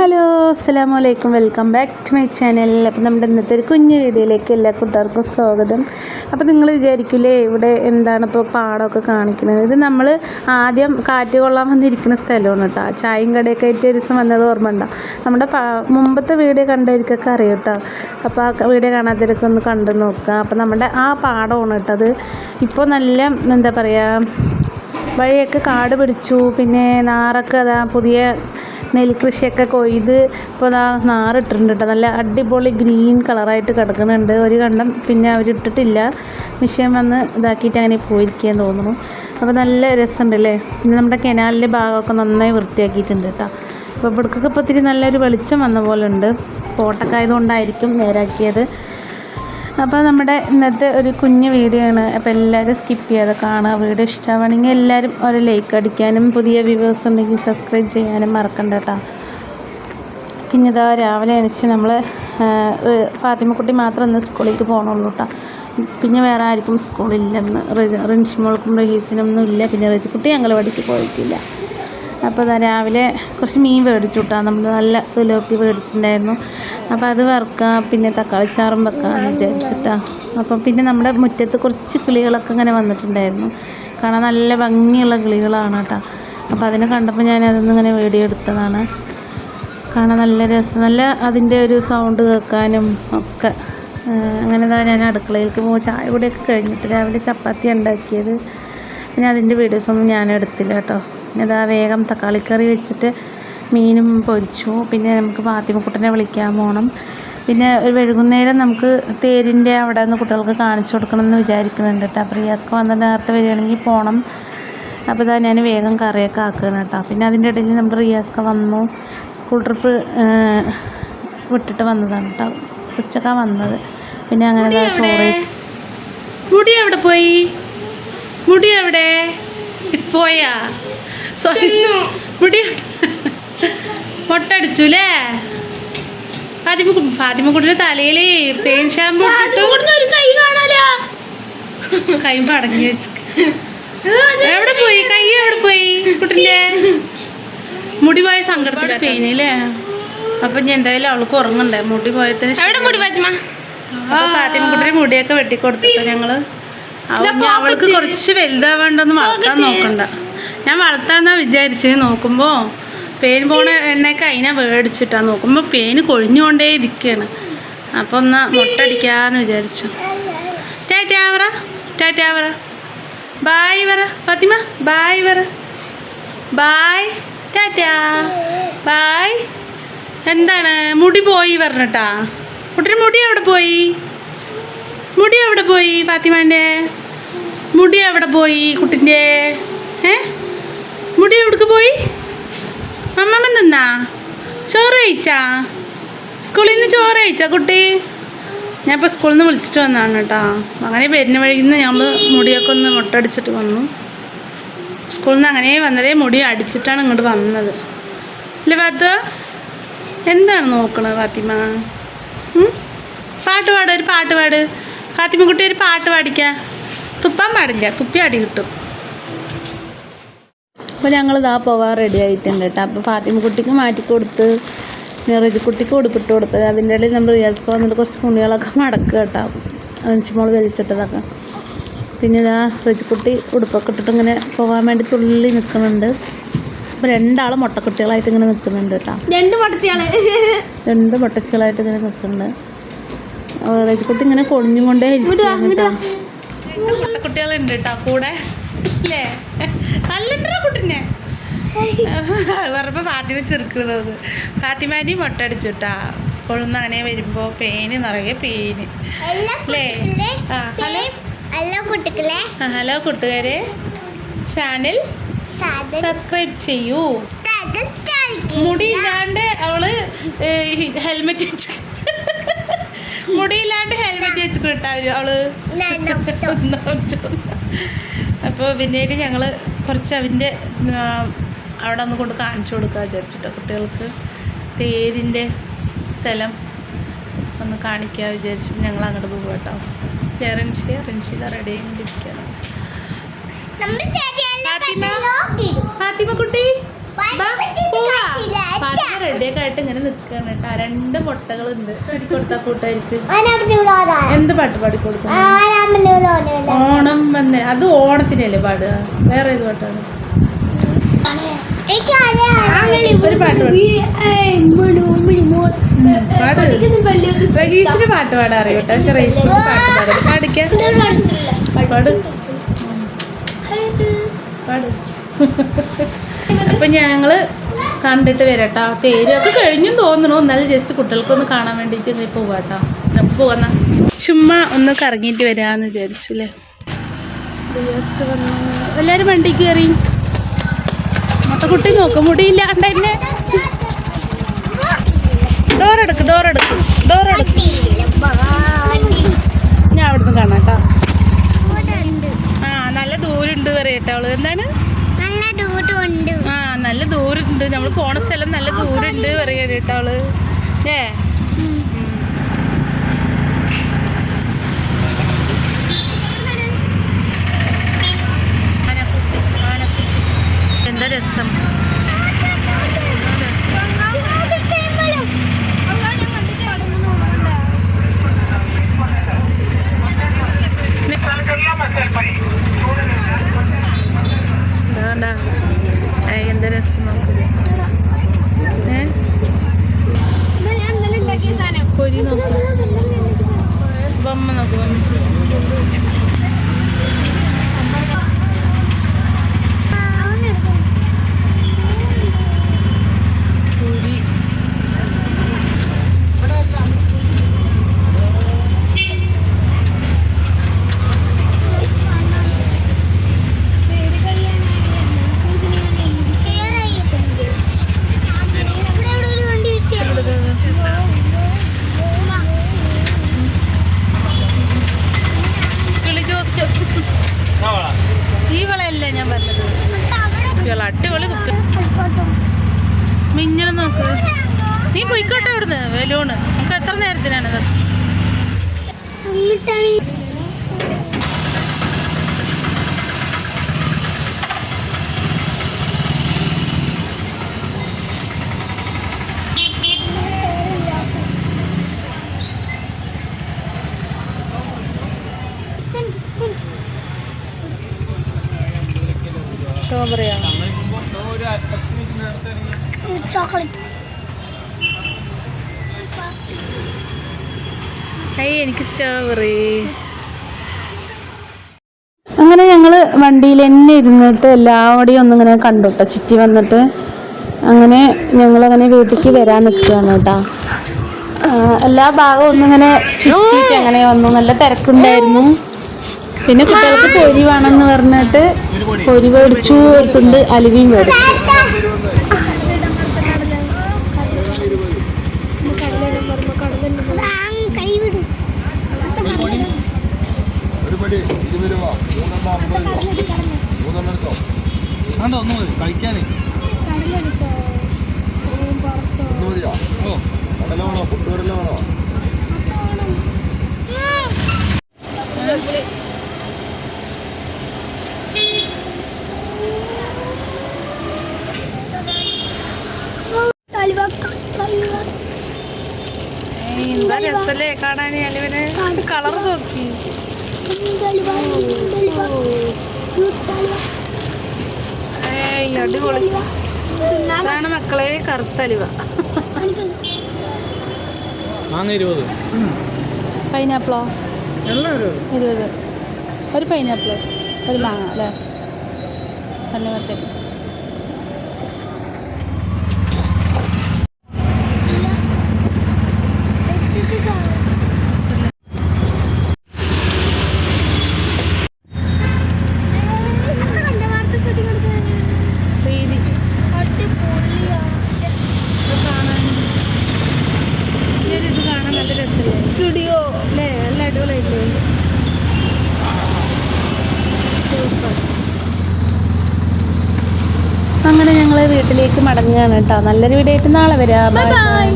Hello അസ്സാം വലൈക്കും welcome back to my channel. അപ്പം നമ്മുടെ ഇന്നത്തെ ഒരു കുഞ്ഞു വീഡിയോയിലേക്ക് എല്ലാ കൂട്ടുകാർക്കും സ്വാഗതം. അപ്പോൾ നിങ്ങൾ വിചാരിക്കില്ലേ ഇവിടെ എന്താണ് ഇപ്പോൾ പാടമൊക്കെ കാണിക്കുന്നത്? ഇത് നമ്മൾ ആദ്യം കാറ്റ് കൊള്ളാൻ വന്നിരിക്കുന്ന സ്ഥലമാണ് കേട്ടോ. ചായയും കടയൊക്കെ ആയിട്ട് ഒരു ദിവസം വന്നത് ഓർമ്മ ഉണ്ടാവും നമ്മുടെ മുമ്പത്തെ വീഡിയോ കണ്ടവർക്കൊക്കെ അറിയാം കേട്ടോ. അപ്പോൾ ആ വീഡിയോ കാണാത്തവരൊക്കെ ഒന്ന് കണ്ടു നോക്കുക. അപ്പോൾ നമ്മുടെ ആ പാടമാണ് കേട്ടോ അത്. ഇപ്പോൾ നല്ല എന്താ പറയുക വഴിയൊക്കെ കാട് പിടിച്ചു. പിന്നെ നാറൊക്കെ അതാ പുതിയ നെൽകൃഷിയൊക്കെ കൊയ്ത് ഇപ്പോൾ നാറിട്ടിട്ടുണ്ട് കേട്ടോ നല്ല അടിപൊളി ഗ്രീൻ കളറായിട്ട് കിടക്കുന്നുണ്ട്. ഒരു കണ്ടം പിന്നെ അവരിട്ടിട്ടില്ല. മിഷ്യൻ വന്ന് ഇതാക്കിയിട്ട് അങ്ങനെ പോയിരിക്കാൻ തോന്നുന്നു. അപ്പോൾ നല്ല രസമുണ്ട് അല്ലേ പിന്നെ നമ്മുടെ കെനാലിന്റെ ഭാഗമൊക്കെ നന്നായി വൃത്തിയാക്കിയിട്ടുണ്ട് കേട്ടോ അപ്പോൾ ഇവിടേക്കൊക്കെ ഇപ്പോൾ ഇത്തിരി നല്ലൊരു വെളിച്ചം വന്ന പോലെ ഉണ്ട്. കോട്ടക്കായതുകൊണ്ടായിരിക്കും നേരാക്കിയത്. അപ്പോൾ നമ്മുടെ ഇന്നത്തെ ഒരു കുഞ്ഞു വീഡിയോ ആണ്. അപ്പോൾ എല്ലാവരും സ്കിപ്പ് ചെയ്യാതെ കാണുക വീഡിയോ ഇഷ്ടമാണെങ്കിൽ എല്ലാവരും ഒരു ലൈക്ക് അടിക്കാനും പുതിയ വ്യൂവേഴ്സ് ഉണ്ടെങ്കിൽ സബ്സ്ക്രൈബ് ചെയ്യാനും മറക്കണ്ട കേട്ടോ പിന്നെ ഇതാ രാവിലെ എണീച്ച് നമ്മൾ ഫാത്തിമക്കുട്ടി മാത്രം ഇന്ന് സ്കൂളിലേക്ക് പോകണുള്ളൂ കേട്ടോ പിന്നെ വേറെ ആർക്കും സ്കൂളില്ലെന്ന് റിൻഷിമോൾക്കും റഹീസിനൊന്നും ഇല്ല. പിന്നെ റജിക്കുട്ടി അംഗനവാടിക്ക് പോയിട്ടില്ല. അപ്പോൾ രാവിലെ കുറച്ച് മീൻ മേടിച്ചു കേട്ടോ. നമ്മൾ നല്ല സുലോപ്പി മേടിച്ചിട്ടുണ്ടായിരുന്നു. അപ്പോൾ അത് വറുക്കാം പിന്നെ തക്കാളി ചാറും വെക്കാമെന്ന് വിചാരിച്ചിട്ടാ. അപ്പം പിന്നെ നമ്മുടെ മുറ്റത്ത് കുറച്ച് കിളികളൊക്കെ ഇങ്ങനെ വന്നിട്ടുണ്ടായിരുന്നു. കാണാൻ നല്ല ഭംഗിയുള്ള കിളികളാണ് കേട്ടോ അപ്പോൾ അതിനെ കണ്ടപ്പോൾ ഞാൻ അതൊന്നും ഇങ്ങനെ വീഡിയോ എടുത്തതാണ്. കാണാൻ നല്ല രസം നല്ല അതിന്റെ ഒരു സൗണ്ട് കേൾക്കാനും ഒക്കെ. അങ്ങനെ ദാ ഞാൻ അടുക്കളയിലേക്ക് പോകും ചായ കൂടെയൊക്കെ കഴിഞ്ഞിട്ട് രാവിലെ ചപ്പാത്തി ഉണ്ടാക്കിയത്. പിന്നെ അതിന്റെ വീഡിയോസൊന്നും ഞാൻ എടുത്തില്ല കേട്ടോ. പിന്നെ ഇതാ വേഗം തക്കാളിക്കറി വെച്ചിട്ട് മീനും പൊരിച്ചു. പിന്നെ നമുക്ക് ഫാത്തിമക്കുട്ടനെ വിളിക്കാൻ പോകണം പിന്നെ ഒരു വൈകുന്നേരം നമുക്ക് തേരിന്റെ അവിടെ നിന്ന് കുട്ടികൾക്ക് കാണിച്ചു കൊടുക്കണം എന്ന് വിചാരിക്കുന്നുണ്ട് കേട്ടോ. അപ്പോൾ റിയാസ്ക്ക് വന്ന നേരത്തെ വരികയാണെങ്കിൽ പോകണം അപ്പോൾ ഇതാ ഞാൻ വേഗം കറിയൊക്കെ ആക്കുകയാണ് കേട്ടോ. പിന്നെ അതിന്റെ ഇടയിൽ നമുക്ക് റിയാസ്ക്ക വന്നു. സ്കൂൾ ട്രിപ്പ് വിട്ടിട്ട് വന്നതാണ് കേട്ടോ. ഉച്ചക്കാണ് വന്നത്. പിന്നെ അങ്ങനെ ചോറ് മുടി എവിടെ പോയി? മുടി എവിടെ? പോയാ? മൊട്ടടിച്ചു അല്ലേ ഫാത്തിമ ഫാത്തിമക്കുട്ടിയുടെ തലയിൽ പേൻ ഷാമ്പു കൈ പടങ്ങി വെച്ചു. എവിടെ പോയി? കൈ എവിടെ പോയി? കുട്ടിന്റെ? മുടി പോയ സങ്കടത്തിൽ പെയിനല്ലേ? അപ്പൊ ഞാൻ എന്തായാലും അവൾക്ക് ഉറങ്ങണ്ടേ? മുടി പോയതിന് എവിടെ മുടി അപ്പൊ ഫാത്തിമക്കുട്ടിയുടെ മുടിയൊക്കെ വെട്ടിക്കൊടുത്തിട്ടോ ഞങ്ങൾ? അവൾക്ക് കുറച്ച് വലുതാവേണ്ടൊന്നും വളർത്താൻ നോക്കണ്ട. ഞാൻ വളർത്താന്നാ വിചാരിച്ച് നോക്കുമ്പോ പേന് പോണ എണ്ണയൊക്കെ അതിനെ മേടിച്ചിട്ടാ നോക്കുമ്പോ പേന് കൊഴിഞ്ഞുകൊണ്ടേ ഇരിക്കുകയാണ് അപ്പൊ ഒന്ന് മുട്ടടിക്കാന്ന് വിചാരിച്ചു. ടാറ്റാ പറ ബായ് ഫാത്തിമ ബായ് പറ ബായ് ടാറ്റാ. ബായ്. എന്താണ്? മുടി പോയി പറഞ്ഞിട്ടാ. കുട്ടിയുടെ മുടി എവിടെ പോയി? മുടി എവിടെ പോയി ഫാത്തിമാന്റെ? മുടി എവിടെ പോയി കുട്ടിന്റെ? ഏ? മുടി എവിടേക്ക് പോയി? അമ്മമ്മ നിന്നാ? ചോറ് കഴിച്ചാ? സ്കൂളിൽ നിന്ന് ചോറ് കഴിച്ചാ കുട്ടി? ഞാൻ ഇപ്പോൾ സ്കൂളിൽ നിന്ന് വിളിച്ചിട്ട് വന്നതാണ് കേട്ടോ. അങ്ങനെ വരുന്ന വഴിയിൽ നിന്ന് ഞമ്മൾ മുടിയൊക്കെ ഒന്ന് മുട്ടടിച്ചിട്ട് വന്നു. സ്കൂളിൽ നിന്ന് അങ്ങനെ വന്നതേ മുടി അടിച്ചിട്ടാണ് ഇങ്ങോട്ട് വന്നത്. അല്ലേ ഫാത്തു എന്താണ് നോക്കണത് ഫാത്തിമ? പാട്ട് പാട് ഒരു പാട്ട് പാട്. ഫാത്തിമ കുട്ടി ഒരു പാട്ട് പാടിക്ക. തുപ്പാൻ പാടില്ല തുപ്പി അടി കിട്ടും. അപ്പോൾ ഞങ്ങൾ ഇതാ പോവാൻ റെഡി ആയിട്ടുണ്ട് കേട്ടോ അപ്പോൾ ഫാത്തിമ കുട്ടിക്ക് മാറ്റി കൊടുത്ത് നിറജ് കുട്ടിക്ക് ഉടുപ്പിട്ട് കൊടുത്തത് അതിന്റെ ഇടയിൽ നമ്മൾ റിയാസ്ക്ക് വന്നിട്ട് കുറച്ച് തുണികളൊക്കെ മടക്കുക കേട്ടോ അഞ്ചുമോൾ വലിച്ചിട്ടതൊക്കെ. പിന്നെ ഇതാ റജിക്കുട്ടി ഉടുപ്പൊക്കെ ഇട്ടിട്ട് ഇങ്ങനെ പോകാൻ വേണ്ടി തുള്ളി നിൽക്കുന്നുണ്ട് അപ്പോൾ രണ്ടാൾ മുട്ടക്കുട്ടികളായിട്ട് ഇങ്ങനെ നിൽക്കുന്നുണ്ട് കേട്ടോ രണ്ട് മുടച്ചയാൾ രണ്ട് മുട്ടച്ചികളായിട്ട് ഇങ്ങനെ നിൽക്കുന്നുണ്ട് റജിക്കുട്ടി ഇങ്ങനെ കൊടിഞ്ഞും കൊണ്ടേ മുട്ടക്കുട്ടികളുണ്ട് കേട്ടോ കൂടെ. അല്ലേ? നല്ല കുട്ടിനെ. ഫാത്തിമ ചെറുക്കുന്നത് ഫാത്തിമാന്റെ മുട്ട അടിച്ചുട്ടാ. സ്കൂളിൽ നിന്ന് അങ്ങനെ വരുമ്പോൾ പേന് നിറയെ പേന്. അല്ലേ? ആ ഹലോ. ഹലോ കൂട്ടുകാരെ. ചാനൽ സബ്സ്ക്രൈബ് ചെയ്യൂ. മുടിയില്ലാണ്ട് അവൾ ഹെൽമെറ്റ് വെച്ച് മുടിയില്ലാണ്ട് ഹെൽമെറ്റ് വെച്ച് കിട്ടാ അവൾ. അപ്പോൾ പിന്നീട് ഞങ്ങൾ കുറച്ച് അവന്റെ അവിടെ ഒന്ന് കൊണ്ട് കാണിച്ചു കൊടുക്കുക വിചാരിച്ചിട്ട്. കുട്ടികൾക്ക് തേരിന്റെ സ്ഥലം ഒന്ന് കാണിക്കുക വിചാരിച്ചു ഞങ്ങൾ അങ്ങോട്ട് പോകും കേട്ടോ. റിൻഷി റിൻഷിത റെഡി ആയിക്കൊണ്ടിരിക്കുകയാണ് ഫാത്തിമ? ഫാത്തിമ കുട്ടി? ബാ, പോവാ. ഫാത്തിമ റെഡി പ്രത്യേകമായിട്ട് ഇങ്ങനെ നിൽക്കുകയാണ് കേട്ടോ. രണ്ട് മുട്ടകളുണ്ട്. കൊടുത്താൽ കൂട്ടായിരിക്കും. എന്ത് പാട്ട് പാടിക്കൊടുക്കും. ഓണം വന്ന്. അത് ഓണത്തിനല്ലേ പാടുക. വേറെ ഏത് പാട്ടാണ്. ഒരു പാട്ട് പാടാ. അറിയട്ടെ റഹീസിന് പാട്ട് പാടാൻ അറിയും? കേട്ടോ. പക്ഷെ റഹീസിന് പാട്ട് പാടില്ല പാടിക്കാൻ പാട് പാട്. അപ്പൊ ഞങ്ങൾ കണ്ടിട്ട് വരട്ടോ. തേരൊക്കെ കഴിഞ്ഞും തോന്നണു എന്നാലും ജസ്റ്റ് കുട്ടികൾക്കൊന്ന് കാണാൻ വേണ്ടിയിട്ട് ഇങ്ങനെ പോവാട്ടോ. പോവാന്ന ചുമ്മാ ഒന്ന് കറങ്ങിട്ട് വരാന്ന് വിചാരിച്ചു അല്ലേ എല്ലാവരും വണ്ടി കയറി കുട്ടി നോക്കും മുടിയില്ലാണ്ട് തന്നെ ഡോറെടുക്ക് ഡോറെടുക്ക് ഡോറെടുക്ക് ഞാൻ അവിടുന്ന് കാണാം കേട്ടോ ആ നല്ല ദൂരമുണ്ട് പറയട്ടെ അവൾ എന്താണ് നല്ല ഡൂട്ടുണ്ട് ആ നല്ല ദൂരമുണ്ട് നമ്മൾ പോണ സ്ഥലം നല്ല ദൂരമുണ്ട് പറയാ കേട്ടോ അവൾ ഏ എന്താ രസം? എന്താ എന്താ രസം ഏ പൊരി നോക്ക് ബൊമ്മ നോക്ക് ബൊമ്മ പൊരി കിളി ജോസ്യം ഈ വളയല്ല ഞാൻ പറഞ്ഞത് കുപ്പികൾ അടിപൊളി കുപ്പി മിന്നൽ നോക്ക് നീ വെലൂണ് നമുക്ക് എത്ര നേരത്തിനാണത് സ്ട്രോബെറിയാണ് ചോക്ലേറ്റ് എനിക്ക് അങ്ങനെ ഞങ്ങൾ വണ്ടിയിൽ തന്നെ ഇരുന്നിട്ട് എല്ലാവടെയും ഒന്നിങ്ങനെ കണ്ടു കേട്ടോ ചുറ്റി വന്നിട്ട് അങ്ങനെ ഞങ്ങളങ്ങനെ വീട്ടിലേക്ക് വരാൻ നിൽക്കുകയാണ് കേട്ടോ. എല്ലാ ഭാഗവും ഒന്നിങ്ങനെ ചുറ്റിയിട്ട് അങ്ങനെ വന്നു. നല്ല തിരക്കുണ്ടായിരുന്നു. പിന്നെ കുട്ടികൾക്ക് പൊരി വേണമെന്ന് പറഞ്ഞിട്ട് പൊരി മേടിച്ചു ഒരു തുണ്ട് അലുവിയും മേടിച്ചു. ഒന്ന് മതി കഴിക്കാനേ. മതിയോ ഓ. കടല വേണോ പുട്ടുകടല വേണോ എന്താ രസല്ലേ കാണാൻ അലിവനെ കളർ നോക്കി. ഏയ് അടിപൊളി. ഇതാണ് മക്കളെ കറുത്തലുവ. പൈനാപ്പിളോ? ഇരുപത്. ഒരു പൈനാപ്പിൾ ഒരു മാങ്ങ അല്ലേ? തണ്ണിമത്തൻ പ്രീതി ഇത് കാണാൻ ഇത് കാണാൻ നല്ല രസമല്ലേ സ്റ്റുഡിയോ അല്ലേ? നല്ല അടിപൊളിയായില്ലേ സൂപ്പർ. അങ്ങനെ ഞങ്ങൾ വീട്ടിലേക്ക് മടങ്ങുകയാണ് കേട്ടോ. നല്ലൊരു വീഡിയോ ആയിട്ട് നാളെ വരാം. Bye bye